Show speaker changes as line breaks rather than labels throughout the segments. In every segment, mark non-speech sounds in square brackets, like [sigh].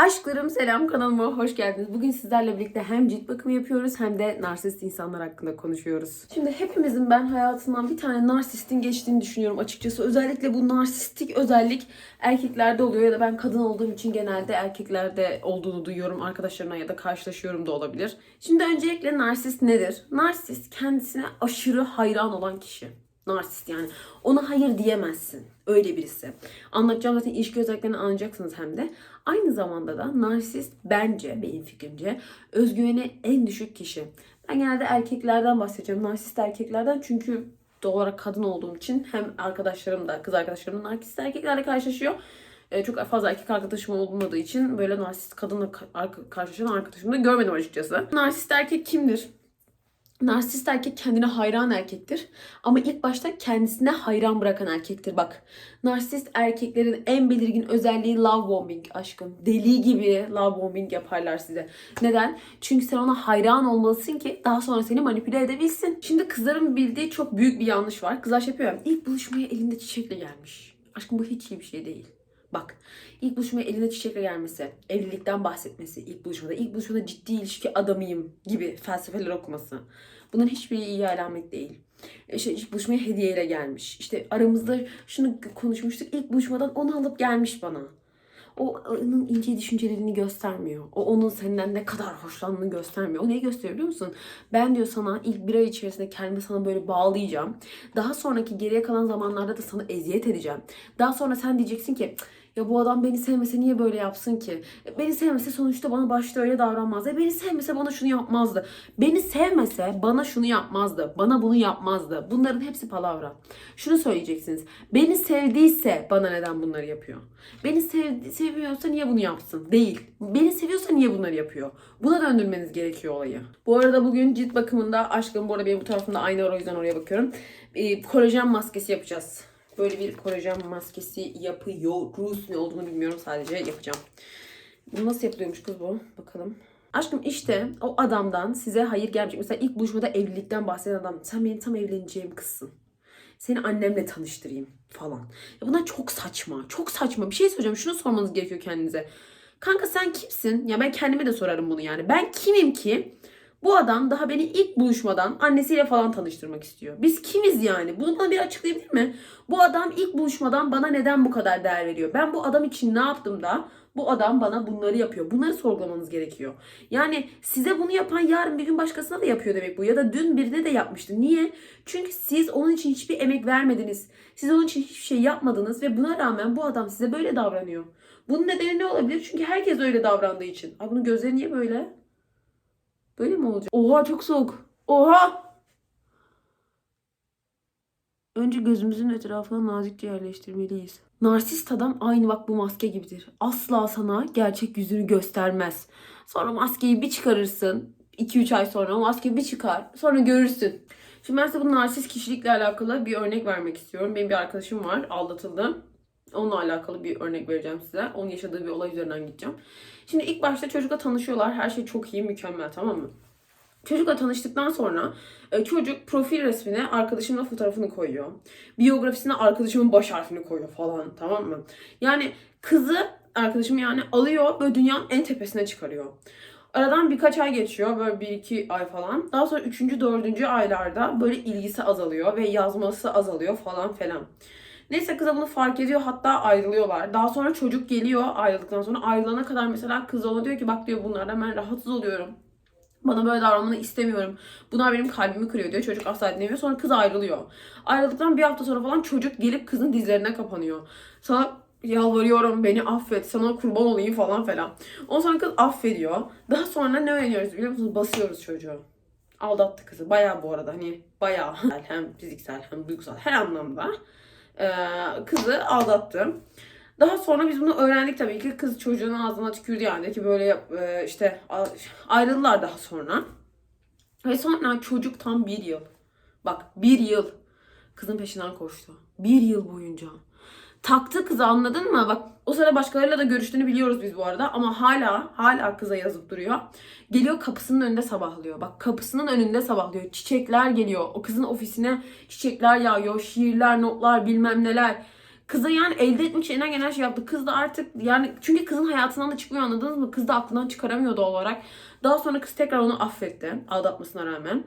Aşklarım selam kanalıma hoş geldiniz. Bugün sizlerle birlikte hem cilt bakımı yapıyoruz hem de narsist insanlar hakkında konuşuyoruz. Şimdi hepimizin ben hayatından bir tane narsistin geçtiğini düşünüyorum açıkçası. Özellikle bu narsistik özellik erkeklerde oluyor ya da ben kadın olduğum için genelde erkeklerde olduğunu duyuyorum arkadaşlarımdan ya da karşılaşıyorum da olabilir. Şimdi öncelikle narsist nedir? Narsist kendisine aşırı hayran olan kişi. Narsist yani. Ona hayır diyemezsin. Öyle birisi. Anlatacağım zaten ilişki özelliklerini anlayacaksınız hem de. Aynı zamanda da narsist bence benim fikrimce özgüveni en düşük kişi. Ben genelde erkeklerden bahsedeceğim. Narsist erkeklerden çünkü doğal olarak kadın olduğum için hem arkadaşlarım da kız arkadaşlarım da narsist erkeklerle karşılaşıyor. Ee, çok fazla erkek arkadaşım olmadığı için böyle narsist kadınla karşılaşan arkadaşımı da görmedim açıkçası. Narsist erkek kimdir? Narsist erkek kendine hayran erkektir. Ama ilk başta kendisine hayran bırakan erkektir. Bak narsist erkeklerin en belirgin özelliği love bombing aşkım. Deli gibi love bombing yaparlar size. Neden? Çünkü sen ona hayran olmalısın ki daha sonra seni manipüle edebilsin. Şimdi kızların bildiği çok büyük bir yanlış var. Kızlar şey yapıyor. ya, İlk buluşmaya elinde çiçekle gelmiş. Aşkım bu hiç iyi bir şey değil. Bak ilk buluşmaya elinde çiçekle gelmesi, evlilikten bahsetmesi ilk buluşmada, ilk buluşmada ciddi ilişki adamıyım gibi felsefeler okuması. Bunların hiçbiri iyi alamet değil. İşte ilk buluşmaya hediyeyle gelmiş. İşte aramızda şunu konuşmuştuk. İlk buluşmadan onu alıp gelmiş bana. O onun ince düşüncelerini göstermiyor. O onun senden ne kadar hoşlandığını göstermiyor. O neyi gösteriyor biliyor musun? Ben diyor sana ilk bir ay içerisinde kendimi sana böyle bağlayacağım. Daha sonraki geriye kalan zamanlarda da sana eziyet edeceğim. Daha sonra sen diyeceksin ki ya bu adam beni sevmese niye böyle yapsın ki? E, Beni sevmese sonuçta bana başta öyle davranmazdı. E, Beni sevmese bana şunu yapmazdı. Beni sevmese bana şunu yapmazdı. Bana bunu yapmazdı. Bunların hepsi palavra. Şunu söyleyeceksiniz. Beni sevdiyse bana neden bunları yapıyor? Beni sev seviyorsa niye bunu yapsın? Değil. Beni seviyorsa niye bunları yapıyor? Buna döndürmeniz gerekiyor olayı. Bu arada bugün cilt bakımında aşkım bu arada benim bu tarafımda ayna var o yüzden oraya bakıyorum. Ee, kolajen maskesi yapacağız. Böyle bir kolajen maskesi yapıyoruz. Ne olduğunu bilmiyorum sadece yapacağım. Bu nasıl yapılıyormuş kız bu? Bakalım. Aşkım işte o adamdan size hayır gelmeyecek. Mesela ilk buluşmada evlilikten bahseden adam. Sen benim tam evleneceğim kızsın. Seni annemle tanıştırayım falan. Ya bunlar çok saçma. Çok saçma. Bir şey söyleyeceğim. Şunu sormanız gerekiyor kendinize. Kanka sen kimsin? Ya ben kendime de sorarım bunu yani. Ben kimim ki? Bu adam daha beni ilk buluşmadan annesiyle falan tanıştırmak istiyor. Biz kimiz yani? Bunu bana bir açıklayabilir mi? Bu adam ilk buluşmadan bana neden bu kadar değer veriyor? Ben bu adam için ne yaptım da bu adam bana bunları yapıyor. Bunları sorgulamanız gerekiyor. Yani size bunu yapan yarın bir gün başkasına da yapıyor demek bu. Ya da dün birine de yapmıştı. Niye? Çünkü siz onun için hiçbir emek vermediniz. Siz onun için hiçbir şey yapmadınız ve buna rağmen bu adam size böyle davranıyor. Bunun nedeni ne olabilir? Çünkü herkes öyle davrandığı için. Ay bunun gözleri niye böyle? Böyle mi olacak? Oha çok soğuk. Oha! Önce gözümüzün etrafına nazikçe yerleştirmeliyiz. Narsist adam aynı bak bu maske gibidir. Asla sana gerçek yüzünü göstermez. Sonra maskeyi bir çıkarırsın. 2-3 ay sonra maske bir çıkar. Sonra görürsün. Şimdi ben size bu narsist kişilikle alakalı bir örnek vermek istiyorum. Benim bir arkadaşım var. Aldatıldı. Onunla alakalı bir örnek vereceğim size. Onun yaşadığı bir olay üzerinden gideceğim. Şimdi ilk başta çocukla tanışıyorlar. Her şey çok iyi, mükemmel tamam mı? Çocukla tanıştıktan sonra e, çocuk profil resmine arkadaşımla fotoğrafını koyuyor. Biyografisine arkadaşımın baş harfini koyuyor falan tamam mı? Yani kızı arkadaşım yani alıyor böyle dünyanın en tepesine çıkarıyor. Aradan birkaç ay geçiyor böyle bir iki ay falan. Daha sonra üçüncü dördüncü aylarda böyle ilgisi azalıyor ve yazması azalıyor falan filan. Neyse kıza bunu fark ediyor hatta ayrılıyorlar. Daha sonra çocuk geliyor ayrıldıktan sonra ayrılana kadar mesela kız ona diyor ki bak diyor bunlardan ben rahatsız oluyorum. Bana böyle davranmanı istemiyorum. Bunlar benim kalbimi kırıyor diyor. Çocuk asla dinlemiyor. Sonra kız ayrılıyor. Ayrıldıktan bir hafta sonra falan çocuk gelip kızın dizlerine kapanıyor. Sana yalvarıyorum beni affet. Sana kurban olayım falan falan. Ondan sonra kız affediyor. Daha sonra ne öğreniyoruz biliyor musunuz? Basıyoruz çocuğu. Aldattı kızı. Bayağı bu arada hani bayağı [laughs] hem fiziksel hem duygusal her anlamda kızı aldattı. Daha sonra biz bunu öğrendik tabii ki. Kız çocuğun ağzına tükürdü yani ki böyle e, işte ayrıldılar daha sonra. Ve sonra çocuk tam bir yıl. Bak bir yıl kızın peşinden koştu. Bir yıl boyunca. Taktı kızı anladın mı? Bak o sırada başkalarıyla da görüştüğünü biliyoruz biz bu arada. Ama hala hala kıza yazıp duruyor. Geliyor kapısının önünde sabahlıyor. Bak kapısının önünde sabahlıyor. Çiçekler geliyor. O kızın ofisine çiçekler yağıyor. Şiirler, notlar bilmem neler. Kıza yani elde etmek için elinden gelen şey yaptı. Kız da artık yani çünkü kızın hayatından da çıkmıyor anladınız mı? Kız da aklından çıkaramıyor doğal olarak. Daha sonra kız tekrar onu affetti. Aldatmasına rağmen.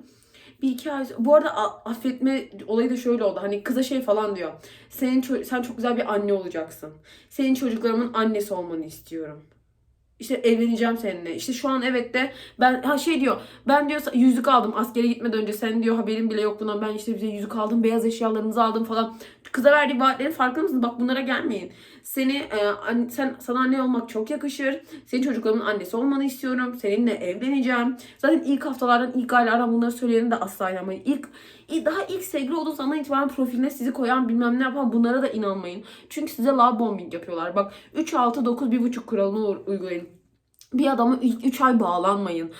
Bir iki ay bu arada affetme olayı da şöyle oldu. Hani kıza şey falan diyor. Senin sen çok güzel bir anne olacaksın. Senin çocuklarımın annesi olmanı istiyorum. İşte evleneceğim seninle. İşte şu an evet de ben ha şey diyor. Ben diyor yüzük aldım askere gitmeden önce. Senin diyor haberin bile yok bundan. Ben işte bize yüzük aldım. Beyaz eşyalarımızı aldım falan. Kıza verdiği vaatlerin farkında mısın? Bak bunlara gelmeyin. Seni e, sen sana anne olmak çok yakışır. Senin çocuklarımın annesi olmanı istiyorum. Seninle evleneceğim. Zaten ilk haftalardan, ilk aylardan bunları söyleyenin de asla inanmayın. İlk- daha ilk sevgili olduğu zamandan itibaren profiline sizi koyan bilmem ne yapan bunlara da inanmayın. Çünkü size love bombing yapıyorlar. Bak 3 6 9 1,5 kuralını uygulayın. Bir adama ilk 3 ay bağlanmayın.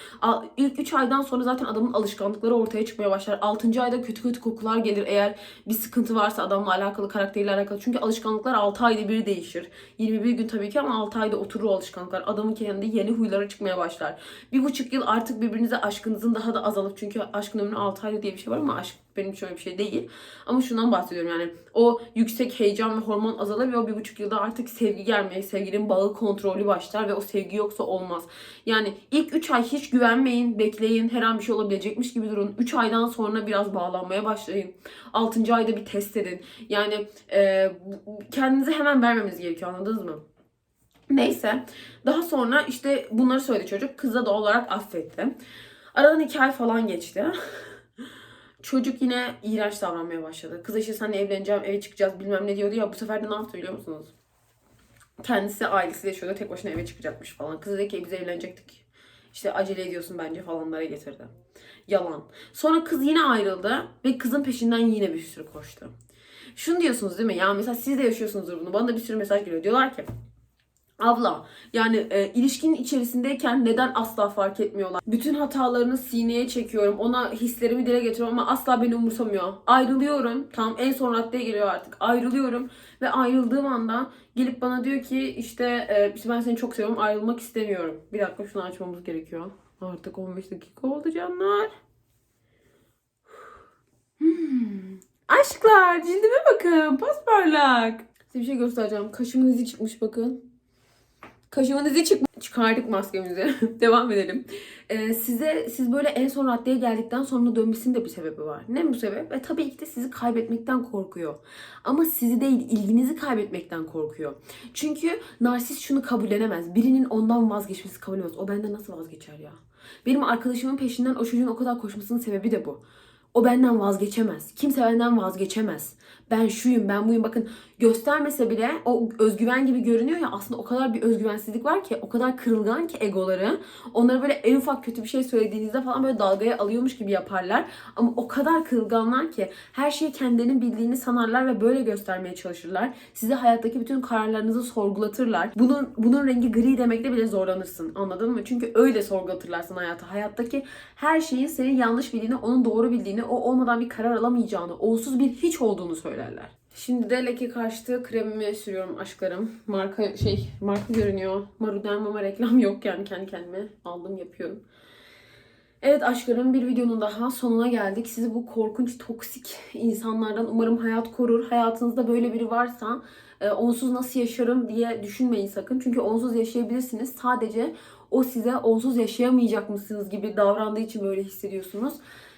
İlk 3 aydan sonra zaten adamın alışkanlıkları ortaya çıkmaya başlar. 6. ayda kötü kötü kokular gelir eğer bir sıkıntı varsa adamla alakalı, karakteriyle alakalı. Çünkü alışkanlıklar 6 ayda bir değişir. 21 gün tabii ki ama 6 ayda oturur o alışkanlıklar. Adamın kendi yeni huyları çıkmaya başlar. Bir buçuk yıl artık birbirinize aşkınızın daha da azalıp çünkü aşkın ömrü 6 ayda diye bir şey var ama aşk benim için öyle bir şey değil. Ama şundan bahsediyorum yani o yüksek heyecan ve hormon azalır ve o bir buçuk yılda artık sevgi gelmeye, sevginin bağı kontrolü başlar ve o sevgi yoksa olmaz. Yani ilk 3 ay hiç güvenmeyin, bekleyin, her an bir şey olabilecekmiş gibi durun. 3 aydan sonra biraz bağlanmaya başlayın. 6. ayda bir test edin. Yani e, kendinize hemen vermemiz gerekiyor anladınız mı? Neyse. Daha sonra işte bunları söyledi çocuk. Kız da olarak affetti. Aradan 2 ay falan geçti. [laughs] Çocuk yine iğrenç davranmaya başladı. Kız işte seninle evleneceğim, eve çıkacağız bilmem ne diyordu ya. Bu sefer de ne yaptı biliyor musunuz? Kendisi ailesiyle yaşıyordu. Tek başına eve çıkacakmış falan. Kız dedi ki biz evlenecektik. İşte acele ediyorsun bence falanlara getirdi. Yalan. Sonra kız yine ayrıldı ve kızın peşinden yine bir sürü koştu. Şunu diyorsunuz değil mi? Ya mesela siz de yaşıyorsunuzdur bunu. Bana da bir sürü mesaj geliyor. Diyorlar ki Abla yani e, ilişkinin içerisindeyken neden asla fark etmiyorlar? Bütün hatalarını sineye çekiyorum. Ona hislerimi dile getiriyorum ama asla beni umursamıyor. Ayrılıyorum. Tam en son raddeye geliyor artık. Ayrılıyorum ve ayrıldığım anda gelip bana diyor ki işte, e, işte ben seni çok seviyorum ayrılmak istemiyorum. Bir dakika şunu açmamız gerekiyor. Artık 15 dakika oldu canlar. Hmm. Aşklar cildime bakın pasparlak. Size bir şey göstereceğim. Kaşımın izi çıkmış bakın. Kaşımın izi çıkmış. Çıkardık maskemizi. [laughs] Devam edelim. Ee, size siz böyle en son raddeye geldikten sonra dönmesinin de bir sebebi var. Ne bu sebep? E tabii ki de sizi kaybetmekten korkuyor. Ama sizi değil ilginizi kaybetmekten korkuyor. Çünkü narsist şunu kabullenemez. Birinin ondan vazgeçmesi kabullenemez. O benden nasıl vazgeçer ya? Benim arkadaşımın peşinden o çocuğun o kadar koşmasının sebebi de bu. O benden vazgeçemez. Kimse benden vazgeçemez. Ben şuyum, ben buyum. Bakın göstermese bile o özgüven gibi görünüyor ya aslında o kadar bir özgüvensizlik var ki, o kadar kırılgan ki egoları. Onları böyle en ufak kötü bir şey söylediğinizde falan böyle dalgaya alıyormuş gibi yaparlar. Ama o kadar kırılganlar ki her şeyi kendilerinin bildiğini sanarlar ve böyle göstermeye çalışırlar. Size hayattaki bütün kararlarınızı sorgulatırlar. Bunun bunun rengi gri demekte bile zorlanırsın. Anladın mı? Çünkü öyle sorgulatırlar sana hayatı. Hayattaki her şeyin senin yanlış bildiğini, onun doğru bildiğini, o olmadan bir karar alamayacağını, olsuz bir hiç olduğunu söylerler. Şimdi de leke karşıtı kremimi sürüyorum aşklarım. Marka şey marka görünüyor. Maruderm ama reklam yok yani kendi kendime aldım yapıyorum. Evet aşklarım bir videonun daha sonuna geldik. Sizi bu korkunç toksik insanlardan umarım hayat korur. Hayatınızda böyle biri varsa e, onsuz nasıl yaşarım diye düşünmeyin sakın. Çünkü onsuz yaşayabilirsiniz. Sadece o size onsuz yaşayamayacak mısınız gibi davrandığı için böyle hissediyorsunuz.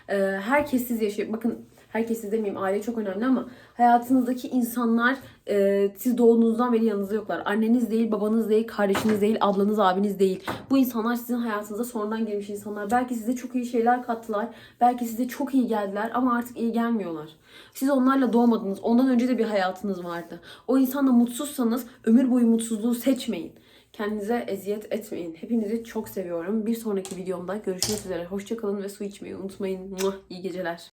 E, herkes siz yaşayıp bakın herkes siz demeyeyim aile çok önemli ama hayatınızdaki insanlar e, siz doğduğunuzdan beri yanınızda yoklar. Anneniz değil, babanız değil, kardeşiniz değil, ablanız, abiniz değil. Bu insanlar sizin hayatınıza sonradan girmiş insanlar. Belki size çok iyi şeyler kattılar. Belki size çok iyi geldiler ama artık iyi gelmiyorlar. Siz onlarla doğmadınız. Ondan önce de bir hayatınız vardı. O insanla mutsuzsanız ömür boyu mutsuzluğu seçmeyin. Kendinize eziyet etmeyin. Hepinizi çok seviyorum. Bir sonraki videomda görüşmek üzere. Hoşçakalın ve su içmeyi unutmayın. Muah, İyi geceler.